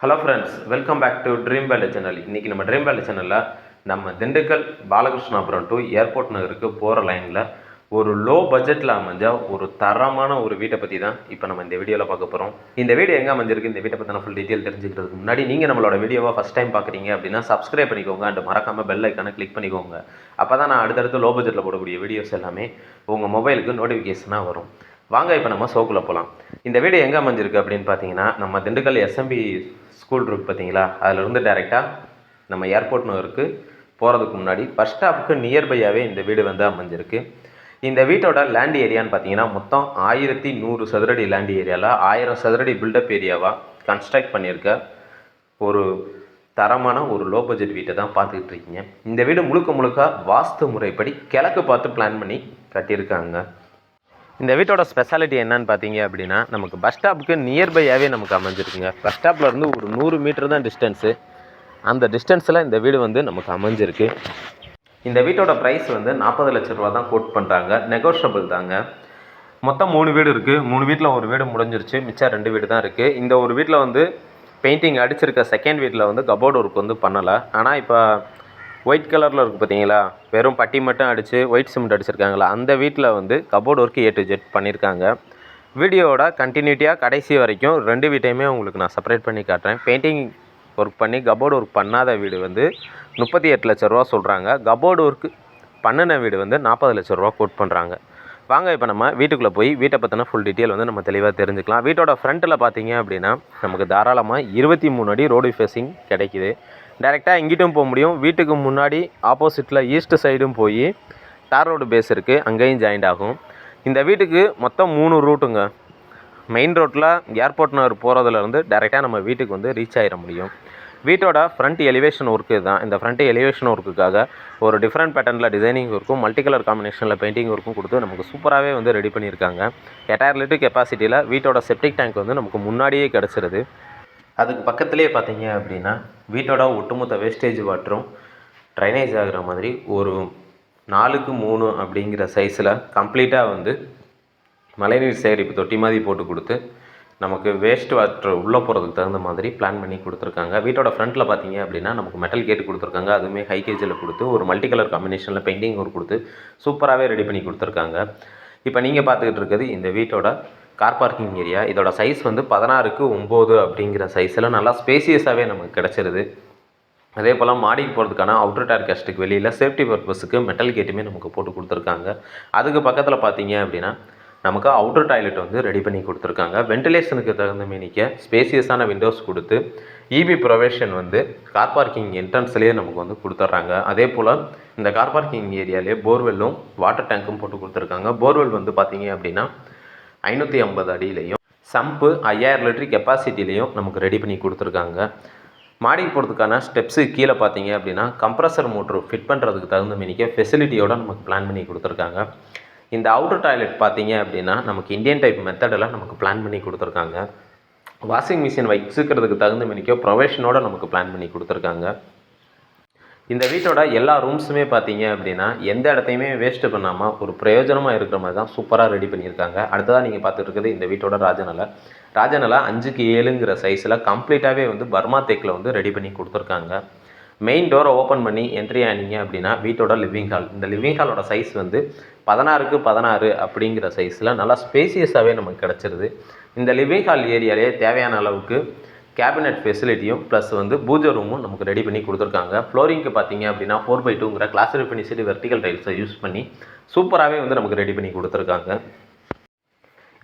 Hello friends welcome back to dream வேலை channel இன்றைக்கி நம்ம ட்ரீம் வேலை சேனலில் நம்ம திண்டுக்கல் பாலகிருஷ்ணாபுரம் டு ஏர்போர்ட் நகருக்கு போகிற லைனில் ஒரு லோ பட்ஜெட்டில் அமைஞ்ச ஒரு தரமான ஒரு வீட்டை பற்றி தான் இப்போ நம்ம இந்த வீடியோவில் பார்க்க போகிறோம் இந்த வீடியோ எங்கே அமைஞ்சிருக்கு இந்த வீட்டை பற்றின ஃபுல் டீட்டெயில் தெரிஞ்சுக்கிறதுக்கு முன்னாடி நீங்கள் நம்மளோட வீடியோவை ஃபஸ்ட் டைம் பார்க்குறீங்க அப்படின்னா சப்ஸ்கிரைப் பண்ணிக்கோங்க அண்ட் மறக்காமல் பெல் ஐக்கானை கிளிக் பண்ணிக்கோங்க. அப்போ தான் நான் அடுத்தடுத்து லோ பட்ஜெட்டில் போடக்கூடிய வீடியோஸ் எல்லாமே உங்கள் மொபைலுக்கு நோட்டிஃபிகேஷனாக வரும். வாங்க இப்போ நம்ம சோக்குள்ள போகலாம் இந்த வீடு எங்கே அமைஞ்சிருக்கு அப்படின்னு பார்த்தீங்கன்னா நம்ம திண்டுக்கல் எஸ்எம்பி ஸ்கூல் இருக்கு பார்த்தீங்களா அதிலிருந்து டைரெக்டாக நம்ம ஏர்போர்ட் இருக்கு. போகிறதுக்கு முன்னாடி பஸ் ஸ்டாப்புக்கு நியர்பையாகவே இந்த வீடு வந்து அமைஞ்சிருக்கு. இந்த வீட்டோட லேண்ட் ஏரியான்னு பார்த்தீங்கன்னா மொத்தம் ஆயிரத்தி நூறு சதுரடி லேண்ட் ஏரியாவில் ஆயிரம் சதுரடி பில்டப் ஏரியாவாக கன்ஸ்ட்ரக்ட் பண்ணியிருக்க ஒரு தரமான ஒரு லோ பட்ஜெட் வீட்டை தான் பார்த்துக்கிட்டு இருக்கீங்க. இந்த வீடு முழுக்க முழுக்க வாஸ்து முறைப்படி கிழக்கு பார்த்து பிளான் பண்ணி கட்டியிருக்காங்க. இந்த வீட்டோட ஸ்பெஷாலிட்டி என்னன்னு பார்த்தீங்க அப்படின்னா நமக்கு பஸ் ஸ்டாப்புக்கு நியர்பையாகவே நமக்கு அமைஞ்சிருக்குங்க. பஸ் ஸ்டாப்பில் இருந்து ஒரு நூறு மீட்டர் தான் டிஸ்டன்ஸு அந்த டிஸ்டன்ஸில் இந்த வீடு வந்து நமக்கு அமைஞ்சிருக்கு. இந்த வீட்டோட ப்ரைஸ் வந்து நாற்பது லட்ச ரூபா தான் கோட் பண்ணுறாங்க நெகோஷியபிள் தாங்க. மொத்தம் மூணு வீடு இருக்குது மூணு வீட்டில் ஒரு வீடு முடிஞ்சிருச்சு. மிச்சம் ரெண்டு வீடு தான் இருக்குது இந்த ஒரு வீட்டில் வந்து பெயிண்டிங் அடிச்சிருக்க செகண்ட் வீட்டில் வந்து கபோர்டு ஒர்க் வந்து பண்ணலை. ஆனால் இப்போ ஒயிட் கலரில் இருக்குது பார்த்தீங்களா வெறும் பட்டி மட்டும் அடித்து ஒயிட் சிமெண்ட் அடிச்சிருக்காங்களா? அந்த வீட்டில் வந்து cupboard work A to Z பண்ணியிருக்காங்க வீடியோவோட கண்டினியூட்டியாக கடைசி வரைக்கும் ரெண்டு வீட்டையுமே உங்களுக்கு நான் செப்பரேட் பண்ணி காட்டுறேன். பெயிண்டிங் ஒர்க் பண்ணி கபோர்டு ஒர்க் பண்ணாத வீடு வந்து முப்பத்தி எட்டு லட்ச ரூபா சொல்கிறாங்க கபோர்டு ஒர்க் பண்ணின வீடு வந்து நாற்பது லட்ச ரூபா கோட் பண்ணுறாங்க வாங்க இப்போ நம்ம வீட்டுக்குள்ளே போய் வீட்டை பற்றின ஃபுல் டீட்டெயில் வந்து நம்ம தெளிவாக தெரிஞ்சுக்கலாம். வீட்டோட ஃப்ரண்ட்டில் பார்த்தீங்க அப்படின்னா நமக்கு தாராளமாக இருபத்தி மூணு அடி ரோடு ஃபேஸிங் கிடைக்குது. டைரெக்டாக எங்கிட்டும் போக முடியும். வீட்டுக்கு முன்னாடி ஆப்போசிட்டில் ஈஸ்ட் சைடும் போய் தார் ரோடு பேஸ் இருக்குது அங்கேயும் ஜாயிண்ட் ஆகும். இந்த வீட்டுக்கு மொத்தம் மூணு ரூட்டுங்க மெயின் ரோட்டில் ஏர்போர்ட் நகர் போகிறதுலேருந்து டைரெக்டாக நம்ம வீட்டுக்கு வந்து ரீச் ஆகிட முடியும். வீட்டோட ஃப்ரண்ட் எலிவேஷன் ஒர்க்கு தான் இந்த ஃப்ரண்ட் எலிவேஷன் ஒர்க்குக்காக ஒரு டிஃப்ரெண்ட் பேட்டர்னில் டிசைனிங் ஒர்க்கும் மல்டி கலர் காம்பினேஷனில் பெயிண்டிங் ஒர்க்கும் கொடுத்து நமக்கு சூப்பராகவே வந்து ரெடி பண்ணியிருக்காங்க. எட்டாயிரம் லிட்டர் கெப்பாசிட்டியில் வீட்டோட செப்டிக் டேங்க் வந்து நமக்கு முன்னாடியே கிடச்சிருது. அதுக்கு பக்கத்துலேயே பார்த்தீங்க அப்படின்னா வீட்டோட ஒட்டுமொத்த வேஸ்டேஜ் வாட்டரும் ட்ரைனேஜ் ஆகிற மாதிரி ஒரு நாலுக்கு மூணு அப்படிங்கிற சைஸில் கம்ப்ளீட்டாக வந்து மழைநீர் சேகரிப்பு தொட்டி மாதிரி போட்டு கொடுத்து நமக்கு வேஸ்ட் வாட்டர் உள்ளே போகிறதுக்கு தகுந்த மாதிரி பிளான் பண்ணி கொடுத்துருக்காங்க. வீட்டோட ஃப்ரண்ட்டில் பார்த்தீங்க அப்படின்னா நமக்கு மெட்டல் கேட் கொடுத்துருக்காங்க. அதுவுமே ஹை கேஜில் கொடுத்து ஒரு மல்டி கலர் காம்பினேஷனில் பெயிண்டிங் ஒரு கொடுத்து சூப்பராகவே ரெடி பண்ணி கொடுத்துருக்காங்க. இப்போ நீங்கள் பார்த்துக்கிட்டு இருக்கிறது இந்த வீட்டோட கார் பார்க்கிங் ஏரியா இதோட சைஸ் வந்து பதினாறுக்கு ஒம்பது அப்படிங்கிற சைஸில் நல்லா ஸ்பேசியஸாகவே நமக்கு கிடச்சிருது. அதே போல் மாடிக்கு போகிறதுக்கான அவுட்டர் டேர் கேஸ்ட்டுக்கு வெளியில் சேஃப்டி பர்பஸுக்கு மெட்டல் கேட்டுமே நமக்கு போட்டு கொடுத்துருக்காங்க. அதுக்கு பக்கத்தில் பார்த்தீங்க அப்படின்னா நமக்கு அவுட்டர் டாய்லெட் வந்து ரெடி பண்ணி கொடுத்துருக்காங்க. வென்டிலேஷனுக்கு தகுந்த மேனிக்க ஸ்பேசியஸான விண்டோஸ் கொடுத்து இபி ப்ரொவேஷன் வந்து கார் பார்க்கிங் என்ட்ரன்ஸ்லேயே நமக்கு வந்து கொடுத்துட்றாங்க அதே போல் இந்த கார் பார்க்கிங் ஏரியாலே போர்வெல்லும் வாட்டர் டேங்க்கும் போட்டு கொடுத்துருக்காங்க. போர்வெல் வந்து பார்த்தீங்க அப்படின்னா ஐநூற்றி ஐம்பது அடியிலையும் சம்பு ஐயாயிரம் லிட்டர் கெப்பாசிட்டிலையும் நமக்கு ரெடி பண்ணி கொடுத்துருக்காங்க. மாடிக்கு போகிறதுக்கான ஸ்டெப்ஸு கீழே பார்த்தீங்க அப்படின்னா கம்ப்ரஸர் மோட்ரு ஃபிட் பண்ணுறதுக்கு தகுந்த மினிக்க ஃபெசிலிட்டியோடு நமக்கு பிளான் பண்ணி கொடுத்துருக்காங்க. இந்த அவுட்டர் டாய்லெட் பார்த்தீங்க அப்படின்னா நமக்கு இந்தியன் டைப் மெத்தடெல்லாம் நமக்கு பிளான் பண்ணி கொடுத்துருக்காங்க. வாஷிங் மிஷின் வச்சுக்கிறதுக்கு தகுந்த மினிக்க ப்ரொவேஷனோட நமக்கு பிளான் பண்ணி கொடுத்துருக்காங்க. இந்த வீட்டோட எல்லா ரூம்ஸுமே பார்த்தீங்க அப்படின்னா எந்த இடத்தையுமே வேஸ்ட்டு பண்ணாமல் ஒரு பிரயோஜனமாக இருக்கிற மாதிரி தான் சூப்பராக ரெடி பண்ணியிருக்காங்க. அடுத்ததாக நீங்கள் பார்த்துட்டு இருக்குது இந்த வீட்டோட ராஜநிலை. ராஜநிலை அஞ்சுக்கு ஏழுங்கிற சைஸில் கம்ப்ளீட்டாகவே வந்து பர்மா தேக்கில் வந்து ரெடி பண்ணி கொடுத்துருக்காங்க. மெயின் டோரை ஓப்பன் பண்ணி என்ட்ரி ஆனீங்க அப்படின்னா வீட்டோட லிவிங் ஹால் இந்த லிவிங் ஹாலோட சைஸ் வந்து பதினாறுக்கு பதினாறு அப்படிங்கிற சைஸில் நல்லா ஸ்பேசியஸாகவே நமக்கு கிடச்சிருது. இந்த லிவிங் ஹால் ஏரியாலே தேவையான அளவுக்கு கேபினெட் ஃபெசிலிட்டியும் ப்ளஸ் வந்து பூஜை ரூமும் நமக்கு ரெடி பண்ணி கொடுத்துருக்காங்க. ஃப்ளோரிங்க்கு பார்த்தீங்க அப்படின்னா ஃபோர் பை டூங்கிற கிளாஸ் ஃபினிஷிடு வெர்டிகல் டைல்ஸை யூஸ் பண்ணி சூப்பராகவே வந்து நமக்கு ரெடி பண்ணி கொடுத்துருக்காங்க.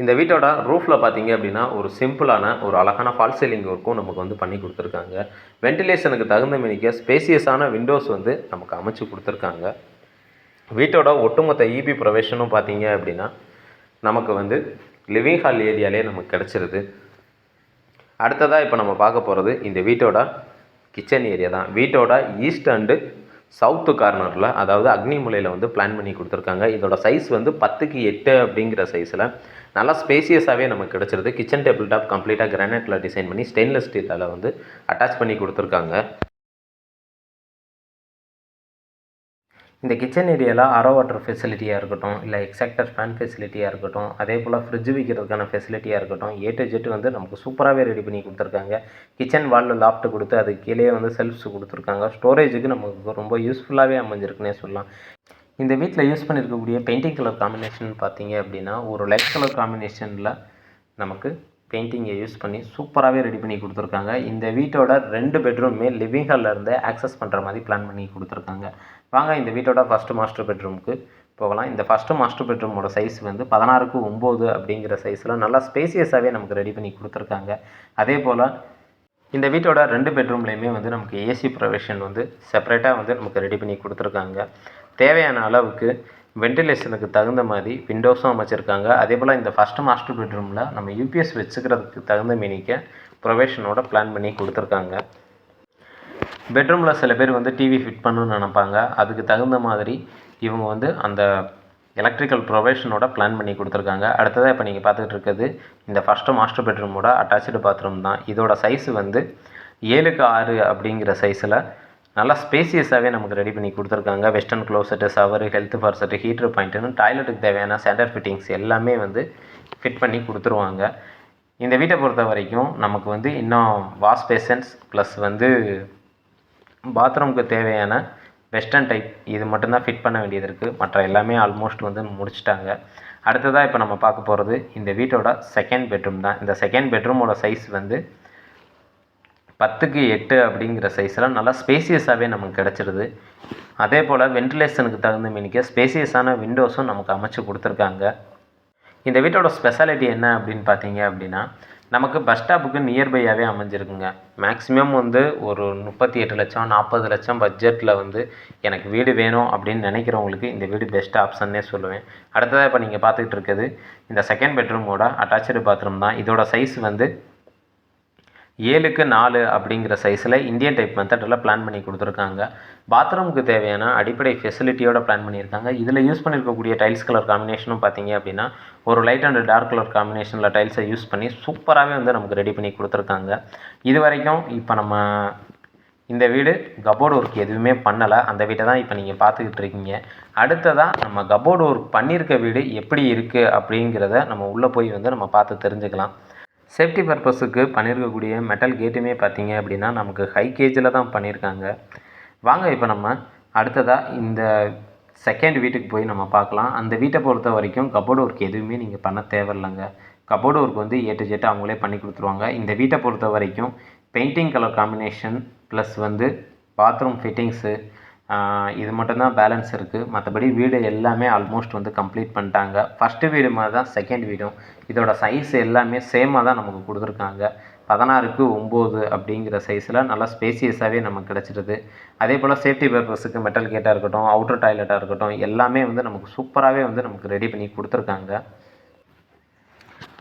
இந்த வீட்டோட ரூஃபில் பார்த்தீங்க அப்படின்னா ஒரு சிம்பிளான ஒரு அழகான ஃபால் சீலிங் ஒர்க்கும் நமக்கு வந்து பண்ணி கொடுத்துருக்காங்க. வென்டிலேஷனுக்கு தகுந்த மினிக்க ஸ்பேசியஸான விண்டோஸ் வந்து நமக்கு அமைச்சு கொடுத்துருக்காங்க. வீட்டோட ஒட்டுமொத்த இபி ப்ரொவேஷனும் பார்த்தீங்க அப்படின்னா நமக்கு வந்து லிவிங் ஹால் ஏரியாலே நமக்கு கிடச்சிருது. அடுத்ததாக இப்போ நம்ம பார்க்க போகிறது இந்த வீட்டோட கிச்சன் ஏரியா தான். வீட்டோட ஈஸ்ட் அண்டு சவுத்து கார்னரில் அதாவது அக்னிமலையில் வந்து பிளான் பண்ணி கொடுத்துருக்காங்க. இதோட சைஸ் வந்து பத்துக்கு எட்டு அப்படிங்கிற சைஸில் நல்லா ஸ்பேசியஸாகவே நமக்கு கிடச்சிருது. கிச்சன் டேபிள் டாப் கம்ப்ளீட்டாக கிரானைட்டில் டிசைன் பண்ணி ஸ்டெயின்லெஸ் ஸ்டீலில் வந்து அட்டாச் பண்ணி கொடுத்துருக்காங்க. இந்த கிச்சன் ஏரியாவில் அரோ வாட்டர் ஃபெசிலிட்டியாக இருக்கட்டும் இல்லை எக்ஸாக்டர் ஃபேன் ஃபெசிலிட்டியாக இருக்கட்டும் அதே போல் ஃப்ரிட்ஜ் வைக்கிறதுக்கான ஃபெசிலிட்டியாக இருக்கட்டும் ஏ டு ஜெட் வந்து நமக்கு சூப்பராகவே ரெடி பண்ணி கொடுத்துருக்காங்க. கிச்சன் வாலில் லாப்ட் கொடுத்து அது கீழே வந்து செல்ஃப்ஸ் கொடுத்துருக்காங்க. ஸ்டோரேஜுக்கு நமக்கு ரொம்ப யூஸ்ஃபுல்லாகவே அமைஞ்சிருக்குன்னே சொல்லலாம். இந்த வீட்டில் யூஸ் பண்ணியிருக்கக்கூடிய பெயிண்டிங் கலர் காம்பினேஷன் பார்த்தீங்க அப்படின்னா ஒரு லைட் கலர் காம்பினேஷனில் நமக்கு பெயிண்டிங்கை யூஸ் பண்ணி சூப்பராகவே ரெடி பண்ணி கொடுத்துருக்காங்க. இந்த வீட்டோட ரெண்டு பெட்ரூமே லிவிங் ஹாலில் இருந்து ஆக்சஸ் பண்ணுற மாதிரி பிளான் பண்ணி கொடுத்துருக்காங்க. வாங்க இந்த வீட்டோட ஃபஸ்ட்டு மாஸ்டர் பெட்ரூமுக்கு போகலாம். இந்த ஃபஸ்ட்டு மாஸ்டர் பெட்ரூமோட சைஸ் வந்து பதினாறுக்கு ஒம்பது அப்படிங்கிற சைஸில் நல்லா ஸ்பேசியஸாகவே நமக்கு ரெடி பண்ணி கொடுத்துருக்காங்க. அதே போல் இந்த வீட்டோட ரெண்டு பெட்ரூம்லேயுமே வந்து நமக்கு ஏசி ப்ரொவிஷன் வந்து செப்பரேட்டாக வந்து நமக்கு ரெடி பண்ணி கொடுத்துருக்காங்க. தேவையான அளவுக்கு வெண்டிலேஷனுக்கு தகுந்த மாதிரி விண்டோஸும் அமைச்சிருக்காங்க. அதே போல் இந்த ஃபஸ்ட்டு மாஸ்டர் பெட்ரூமில் நம்ம யூபிஎஸ் வச்சுக்கிறதுக்கு தகுந்த மீனிக்க ப்ரொவேஷனோட பிளான் பண்ணி கொடுத்துருக்காங்க. பெட்ரூமில் சில பேர் வந்து டிவி ஃபிட் பண்ணணும்னு நினப்பாங்க. அதுக்கு தகுந்த மாதிரி இவங்க வந்து அந்த எலக்ட்ரிக்கல் ப்ரொவேஷனோட பிளான் பண்ணி கொடுத்துருக்காங்க. அடுத்ததாக இப்போ நீங்கள் பார்த்துட்டு இருக்கிறது இந்த ஃபஸ்ட்டு மாஸ்டர் பெட்ரூமோட அட்டாச்சு பாத்ரூம் தான். இதோட சைஸ் வந்து ஏழுக்கு ஆறு அப்படிங்கிற சைஸில் நல்லா ஸ்பேசியஸாகவே நமக்கு ரெடி பண்ணி கொடுத்துருக்காங்க. Western closet shower health faucet heater பாயிண்ட்டுன்னு டாய்லெட்டுக்கு தேவையான சென்டர் ஃபிட்டிங்ஸ் எல்லாமே வந்து ஃபிட் பண்ணி கொடுத்துருவாங்க. இந்த வீட்டை பொறுத்த வரைக்கும் நமக்கு வந்து இன்னும் வாஷ் பேஷன்ஸ் ப்ளஸ் வந்து பாத்ரூமுக்கு தேவையான வெஸ்டர்ன் டைப் இது மட்டும்தான் ஃபிட் பண்ண வேண்டியது இருக்குது மற்ற எல்லாமே ஆல்மோஸ்ட் வந்து முடிச்சிட்டாங்க. அடுத்ததாக இப்போ நம்ம பார்க்க போகிறது இந்த வீட்டோட செகண்ட் பெட்ரூம் தான். இந்த செகண்ட் பெட்ரூமோட சைஸ் வந்து பத்துக்கு எட்டு அப்படிங்கிற சைஸில் நல்லா ஸ்பேசியஸாகவே நமக்கு கிடச்சிருது. அதே போல் வென்டிலேஷனுக்கு தகுந்த மீனிக்க ஸ்பேசியஸான விண்டோஸும் நமக்கு அமைச்சு கொடுத்துருக்காங்க. இந்த வீட்டோட ஸ்பெஷாலிட்டி என்ன அப்படின்னு பார்த்தீங்க அப்படின்னா நமக்கு பஸ் ஸ்டாப்புக்கு நியர்பையாகவே அமைஞ்சிருக்குங்க. மேக்ஸிமம் வந்து ஒரு முப்பத்தி எட்டு லட்சம் நாற்பது லட்சம் பட்ஜெட்டில் வந்து எனக்கு வீடு வேணும் அப்படின்னு நினைக்கிறவங்களுக்கு இந்த வீடு பெஸ்ட் ஆப்ஷன்னே சொல்லுவேன். அடுத்ததாக இப்போ நீங்கள் பார்த்துக்கிட்டு இருக்குது இந்த செகண்ட் பெட்ரூமோட அட்டாச்சு பாத்ரூம் தான். இதோட சைஸ் வந்து ஏழுக்கு நாலு அப்படிங்கிற சைஸில் இந்தியன் டைப் மெத்தடில் பிளான் பண்ணி கொடுத்துருக்காங்க. பாத்ரூமுக்கு தேவையான அடிப்படை ஃபெசிலிட்டியோட பிளான் பண்ணியிருக்காங்க. இதில் யூஸ் பண்ணியிருக்கக்கூடிய டைல்ஸ் கலர் காம்பினேஷனும் பார்த்தீங்க அப்படின்னா ஒரு லைட் அண்ட் டார்க் கலர் காம்பினேஷனில் டைல்ஸை யூஸ் பண்ணி சூப்பராகவே வந்து நமக்கு ரெடி பண்ணி கொடுத்துருக்காங்க. இது வரைக்கும் இப்போ நம்ம இந்த வீடு கபோர்டு ஒர்க் எதுவுமே பண்ணலை. அந்த வீட்டை தான் இப்போ நீங்கள் பார்த்துக்கிட்டு இருக்கீங்க. அடுத்ததாக நம்ம கபோர்டு ஒர்க் பண்ணியிருக்க வீடு எப்படி இருக்குது அப்படிங்கிறத நம்ம உள்ளே போய் வந்து நம்ம பார்த்து தெரிஞ்சுக்கலாம். சேஃப்டி பர்பஸுக்கு பண்ணியிருக்கக்கூடிய மெட்டல் கேட்டுமே பார்த்தீங்க அப்படின்னா நமக்கு ஹை கேஜில் தான் பண்ணியிருக்காங்க வாங்க இப்போ நம்ம அடுத்ததாக இந்த செகண்ட் வீட்டுக்கு போய் நம்ம பார்க்கலாம். அந்த வீட்டை பொறுத்த வரைக்கும் கபோர்டு ஒர்க் எதுவுமே நீங்கள் பண்ண தேவையில்லைங்க. கபோர்டு ஒர்க் வந்து ஏ டு ஜெட் அவங்களே பண்ணி கொடுத்துருவாங்க. இந்த வீட்டை பொறுத்த வரைக்கும் பெயிண்டிங் கலர் காம்பினேஷன் ப்ளஸ் வந்து பாத்ரூம் ஃபிட்டிங்ஸு இது மட்டும்தான் பேலன்ஸ் இருக்குது மற்றபடி வீடு எல்லாமே ஆல்மோஸ்ட் வந்து கம்ப்ளீட் பண்ணிட்டாங்க. ஃபஸ்ட்டு வீடு மாதிரி தான் செகண்ட் வீடும். இதோட சைஸ் எல்லாமே சேமாக தான் நமக்கு கொடுத்துருக்காங்க. பதினாறுக்கு ஒம்பது அப்படிங்கிற சைஸில் நல்லா ஸ்பேசியஸாகவே நமக்கு கிடச்சிருது. அதே போல் சேஃப்டி பர்பஸுக்கு மெட்டல் கேட்டாக இருக்கட்டும் அவுட்டர் டாய்லெட்டாக இருக்கட்டும் எல்லாமே வந்து நமக்கு சூப்பராகவே வந்து நமக்கு ரெடி பண்ணி கொடுத்துருக்காங்க.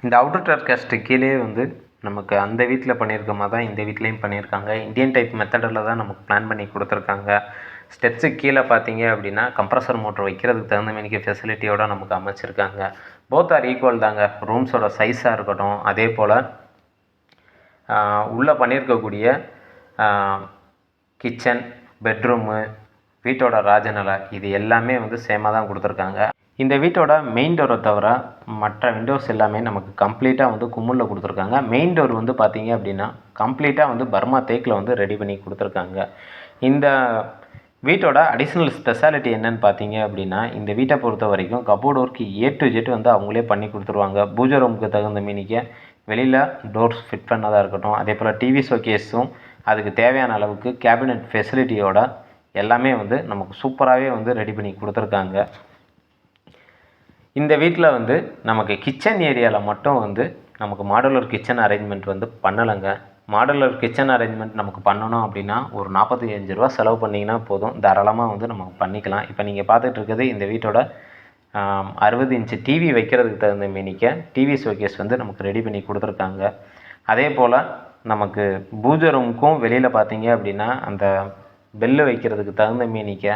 இந்த அவுட்டர் டர்கஸ்ட்டு கீழே வந்து நமக்கு அந்த வீட்டில் பண்ணியிருக்க மாதிரி தான் இந்த வீட்லேயும் பண்ணியிருக்காங்க இந்தியன் டைப் மெத்தடில் தான் நமக்கு பிளான் பண்ணி கொடுத்துருக்காங்க. ஸ்டெப்ஸுக்கு கீழே பார்த்தீங்க அப்படின்னா கம்ப்ரஸர் மோட்டர் வைக்கிறதுக்கு தகுந்த மாரிக்கு ஃபெசிலிட்டியோடு நமக்கு அமைச்சிருக்காங்க. போத் ஆர் ஈக்குவல் தாங்க. ரூம்ஸோட சைஸாக இருக்கட்டும் அதே போல் உள்ளே பண்ணியிருக்கக்கூடிய கிச்சன் பெட்ரூமு வீட்டோட ராஜநிலை இது எல்லாமே வந்து சேமாக தான் கொடுத்துருக்காங்க. இந்த வீட்டோட மெயின் டோரை தவிர மற்ற விண்டோஸ் எல்லாமே நமக்கு கம்ப்ளீட்டாக வந்து கும்முளில் கொடுத்துருக்காங்க. மெயின் டோர் வந்து பார்த்தீங்க அப்படின்னா கம்ப்ளீட்டாக வந்து பர்மா தேக்கில் வந்து ரெடி பண்ணி கொடுத்துருக்காங்க. இந்த வீட்டோட அடிஷ்னல் ஸ்பெஷாலிட்டி என்னன்னு பார்த்தீங்க அப்படின்னா இந்த வீட்டை பொறுத்த வரைக்கும் cupboard work A to Z வந்து அவங்களே பண்ணி கொடுத்துருவாங்க. பூஜை ரூமுக்கு தகுந்த மீனிக்க வெளியில் டோர்ஸ் ஃபிட் பண்ணதாக இருக்கட்டும். அதே போல் டிவி ஷோகேஸும் அதுக்கு தேவையான அளவுக்கு கேபினெட் ஃபெசிலிட்டியோட எல்லாமே வந்து நமக்கு சூப்பராகவே வந்து ரெடி பண்ணி கொடுத்துருக்காங்க. இந்த வீட்டில் வந்து நமக்கு கிச்சன் ஏரியாவில் மட்டும் வந்து நமக்கு மாடுலர் கிச்சன் அரேஞ்ச்மெண்ட் வந்து பண்ணலைங்க. மாடலர் கிச்சன் அரேஞ்ச்மெண்ட் நமக்கு பண்ணணும் அப்படின்னா ஒரு நாற்பத்தி அஞ்சு ரூபா செலவு பண்ணிங்கன்னா போதும். தாராளமாக வந்து நம்ம பண்ணிக்கலாம். இப்போ நீங்கள் பார்த்துட்டு இருக்கிறது இந்த வீட்டோட அறுபது இன்ச்சு டிவி வைக்கிறதுக்கு தகுந்த மீனிக்க டிவி ஷோகேஸ் வந்து நமக்கு ரெடி பண்ணி கொடுத்துருக்காங்க. அதே போல் நமக்கு பூஜை ரூமுக்கும் வெளியில் பார்த்தீங்க அப்படின்னா அந்த பெல்லு வைக்கிறதுக்கு தகுந்த மீனிக்க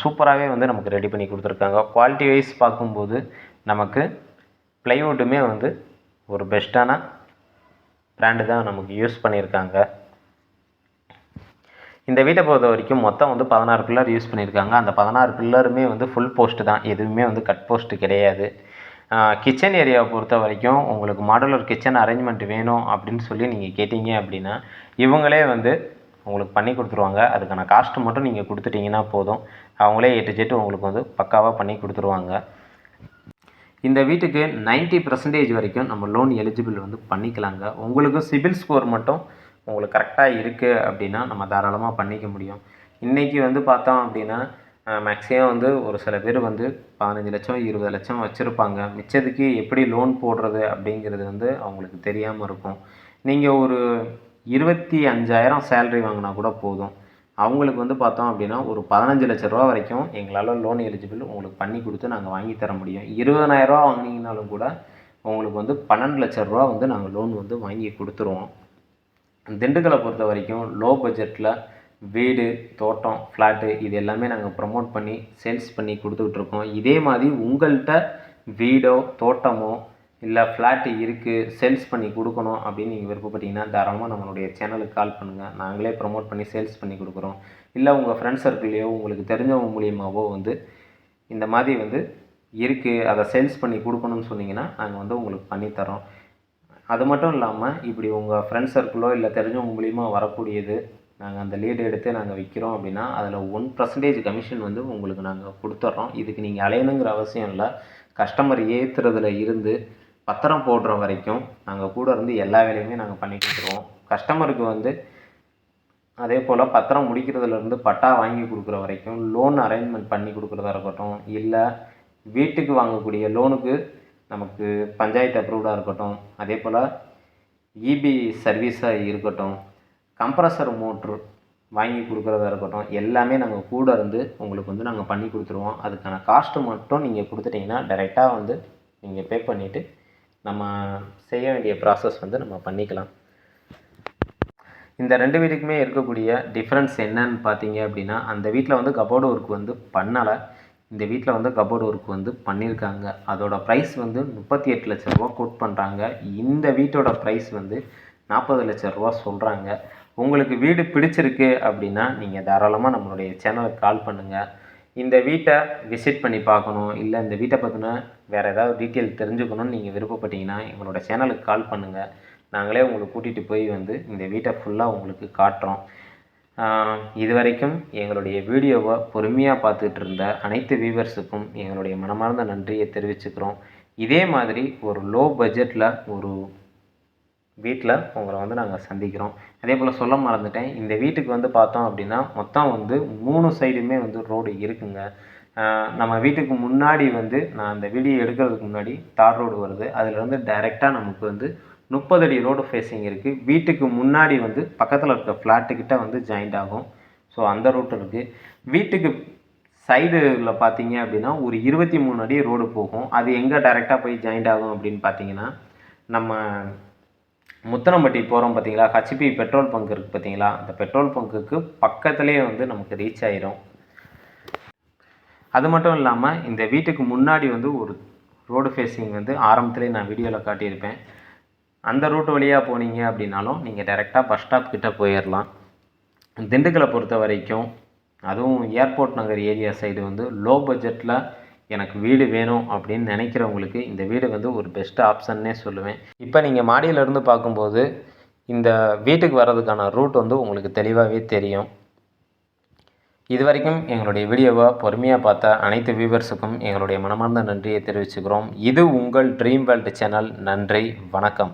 சூப்பராகவே வந்து நமக்கு ரெடி பண்ணி கொடுத்துருக்காங்க. குவாலிட்டி வைஸ் பார்க்கும்போது நமக்கு ப்ளைவுட்டுமே வந்து ஒரு பெஸ்ட்டான பிராண்டு தான் நமக்கு யூஸ் பண்ணியிருக்காங்க. இந்த வீட்டை பொறுத்த வரைக்கும் மொத்தம் வந்து பதினாறு பில்லர் யூஸ் பண்ணியிருக்காங்க. அந்த பதினாறு பில்லருமே வந்து ஃபுல் போஸ்ட்டு தான். எதுவுமே வந்து கட் போஸ்ட்டு கிடையாது. கிச்சன் ஏரியாவை பொறுத்த வரைக்கும் உங்களுக்கு மாடுலர் கிச்சன் அரேஞ்ச்மெண்ட் வேணும் அப்படின்னு சொல்லி நீங்கள் கேட்டிங்க அப்படின்னா இவங்களே வந்து உங்களுக்கு பண்ணி கொடுத்துருவாங்க. அதுக்கான காஸ்ட்டு மட்டும் நீங்கள் கொடுத்துட்டிங்கன்னா போதும். அவங்களே எட்டு ஜெட்டு உங்களுக்கு வந்து பக்காவாக பண்ணி கொடுத்துருவாங்க. இந்த வீட்டுக்கு 90% பர்சன்டேஜ் வரைக்கும் நம்ம லோன் எலிஜிபிள் வந்து பண்ணிக்கலாங்க. உங்களுக்கு சிபில் ஸ்கோர் மட்டும் உங்களுக்கு கரெக்டாக இருக்குது அப்படின்னா நம்ம தாராளமாக பண்ணிக்க முடியும். இன்றைக்கி வந்து பார்த்தோம் அப்படின்னா மேக்ஸிமம் வந்து ஒரு சில பேர் வந்து பதினஞ்சு லட்சம் இருபது லட்சம் வச்சுருப்பாங்க. மிச்சத்துக்கு எப்படி லோன் போடுறது அப்படிங்கிறது வந்து அவங்களுக்கு தெரியாமல் இருக்கும். நீங்கள் ஒரு இருபத்தி அஞ்சாயிரம் சேலரி வாங்கினா கூட போதும். அவங்களுக்கு வந்து பார்த்தோம் அப்படின்னா ஒரு பதினஞ்சு லட்ச ரூபா வரைக்கும் எங்களால் லோன் எலிஜிபிள் உங்களுக்கு பண்ணி கொடுத்து நாங்கள் வாங்கி தர முடியும். இருபதனாயிரரூவா வாங்கினீங்கனாலும் கூட உங்களுக்கு வந்து பன்னெண்டு லட்ச ரூபா வந்து நாங்கள் லோன் வந்து வாங்கி கொடுத்துருவோம். திண்டுக்கலை பொறுத்த வரைக்கும் லோ பட்ஜெட்டில் வீடு தோட்டம் ஃப்ளாட்டு இது எல்லாமே நாங்கள் ப்ரமோட் பண்ணி சேல்ஸ் பண்ணி கொடுத்துட்ருக்கோம் இதே மாதிரி உங்கள்கிட்ட வீடோ தோட்டமோ இல்லை ஃப்ளாட்டு இருக்குது சேல்ஸ் பண்ணி கொடுக்கணும் அப்படின்னு நீங்கள் விருப்பப்பட்டீங்கன்னா தாராளமாக நம்மளுடைய சேனலுக்கு கால் பண்ணுங்கள் நாங்களே ப்ரமோட் பண்ணி சேல்ஸ் பண்ணி கொடுக்குறோம். இல்லை உங்கள் ஃப்ரெண்ட்ஸ் சர்க்கிள்லையோ உங்களுக்கு தெரிஞ்சவங்க மூலியமாகவோ வந்து இந்த மாதிரி வந்து இருக்குது அதை சேல்ஸ் பண்ணி கொடுக்கணும்னு சொன்னீங்கன்னா நாங்கள் வந்து உங்களுக்கு பண்ணித்தரோம் அது மட்டும் இல்லாமல் இப்படி உங்கள் ஃப்ரெண்ட்ஸ் சர்க்கிளோ இல்லை தெரிஞ்சவங்க மூலியமாக வரக்கூடியது நாங்கள் அந்த லீடு எடுத்து நாங்கள் விற்கிறோம் அப்படின்னா அதில் ஒன் பர்சன்டேஜ் கமிஷன் வந்து உங்களுக்கு நாங்கள் கொடுத்துட்றோம் இதுக்கு நீங்கள் அலையணுங்கிற அவசியம் இல்லை. கஸ்டமர் ஏற்றுறதுல இருந்து பத்திரம் போடுற வரைக்கும் நாங்கள் கூட இருந்து எல்லா வேலையுமே நாங்கள் பண்ணி கொடுத்துருவோம் கஸ்டமருக்கு வந்து அதே போல் பத்திரம் முடிக்கிறதுலேருந்து பட்டா வாங்கி கொடுக்குற வரைக்கும் லோன் அரேஞ்ச்மெண்ட் பண்ணி கொடுக்குறதா இருக்கட்டும் இல்லை வீட்டுக்கு வாங்கக்கூடிய லோனுக்கு நமக்கு பஞ்சாயத்து அப்ரூவ்டாக இருக்கட்டும் அதே போல் இபி சர்வீஸாக இருக்கட்டும் கம்ப்ரஸர் மோட்ரு வாங்கி கொடுக்குறதா இருக்கட்டும் எல்லாமே நாங்கள் கூட இருந்து உங்களுக்கு வந்து நாங்கள் பண்ணி கொடுத்துருவோம். அதுக்கான காஸ்ட்டு மட்டும் நீங்கள் கொடுத்துட்டிங்கன்னா டைரெக்டாக வந்து நீங்கள் பே பண்ணிவிட்டு நம்ம செய்ய வேண்டிய ப்ராசஸ் வந்து நம்ம பண்ணிக்கலாம். இந்த ரெண்டு வீட்டுக்குமே இருக்கக்கூடிய டிஃப்ரென்ஸ் என்னன்னு பார்த்தீங்க அப்படின்னா அந்த வீட்டில் வந்து கபோர்டு ஒர்க் வந்து பண்ணலை. இந்த வீட்டில் வந்து கபோர்டு ஒர்க் வந்து பண்ணியிருக்காங்க அதோட ப்ரைஸ் வந்து முப்பத்தி எட்டு லட்ச ரூபா கோட் பண்ணுறாங்க இந்த வீட்டோட ப்ரைஸ் வந்து நாற்பது லட்ச ரூபா சொல்கிறாங்க உங்களுக்கு வீடு பிடிச்சிருக்கு அப்படின்னா நீங்கள் தாராளமாக நம்மளுடைய சேனலுக்கு கால் பண்ணுங்கள் இந்த வீட்டை விசிட் பண்ணி பார்க்கணும். இல்லை இந்த வீட்டை பற்றின வேறு ஏதாவது டீட்டெயில் தெரிஞ்சுக்கணும்னு நீங்கள் விருப்பப்பட்டீங்கன்னா எங்களோட சேனலுக்கு கால் பண்ணுங்கள் நாங்களே உங்களை கூட்டிகிட்டு போய் வந்து இந்த வீட்டை ஃபுல்லாக உங்களுக்கு காட்டுறோம். இதுவரைக்கும் இது வரைக்கும் எங்களுடைய வீடியோவை பொறுமையாக பார்த்துட்டு இருந்த அனைத்து வியூவர்ஸுக்கும் எங்களுடைய மனமார்ந்த நன்றியை தெரிவிச்சுக்கிறோம். இதே மாதிரி ஒரு லோ பட்ஜெட்டில் ஒரு வீட்டில் உங்களை வந்து நாங்கள் சந்திக்கிறோம். அதே போல் சொல்ல மறந்துட்டேன். இந்த வீட்டுக்கு வந்து பார்த்தோம் அப்படின்னா மொத்தம் வந்து மூணு சைடுமே வந்து ரோடு இருக்குங்க. நம்ம வீட்டுக்கு முன்னாடி வந்து நான் அந்த வீடியோ எடுக்கிறதுக்கு முன்னாடி தார் ரோடு வருது. அதில் வந்து டைரெக்டாக நமக்கு வந்து முப்பது அடி ரோடு ஃபேஸிங் இருக்குது வீட்டுக்கு முன்னாடி வந்து பக்கத்தில் இருக்க ஃப்ளாட்டுக்கிட்ட வந்து ஜாயிண்ட் ஆகும். ஸோ அந்த ரூட் இருக்குது வீட்டுக்கு சைடில் பார்த்தீங்க அப்படின்னா ஒரு இருபத்தி மூணு அடி ரோடு போகும். அது எங்கே டைரெக்டாக போய் ஜாயிண்ட் ஆகும் அப்படின்னு பார்த்தீங்கன்னா நம்ம முத்தனம்பட்டி போகிறோம் பார்த்தீங்களா ஹச்பி பெட்ரோல் பங்க் இருக்குது பார்த்தீங்களா அந்த பெட்ரோல் பங்குக்கு பக்கத்துலேயே வந்து நமக்கு ரீச் ஆயிரும். அது மட்டும் இல்லாமல் இந்த வீட்டுக்கு முன்னாடி வந்து ஒரு ரோடு ஃபேஸிங் வந்து ஆரம்பத்துலேயே நான் வீடியோவில் காட்டியிருப்பேன். அந்த ரூட் வழியாக போனீங்க அப்படின்னாலும் நீங்கள் டைரெக்டாக பஸ் ஸ்டாப் கிட்டே போயிடலாம் திண்டுக்கலை பொறுத்த வரைக்கும் அதுவும் ஏர்போர்ட் நகர் ஏரியா சைடு வந்து லோ பட்ஜெட்டில் எனக்கு வீடு வேணும் அப்படின்னு நினைக்கிறவங்களுக்கு இந்த வீடு வந்து ஒரு பெஸ்ட் ஆப்ஷன்னே சொல்லுவேன். இப்போ நீங்கள் மாடியிலேருந்து பார்க்கும்போது இந்த வீட்டுக்கு வர்றதுக்கான ரூட் வந்து உங்களுக்கு தெளிவாகவே தெரியும். இது வரைக்கும் எங்களுடைய வீடியோவை பொறுமையாக பார்த்த அனைத்து வியூவர்ஸுக்கும் எங்களுடைய மனமார்ந்த நன்றியை தெரிவிச்சுக்கிறோம். இது உங்கள் ட்ரீம் வேர்ல்டு சேனல் நன்றி வணக்கம்.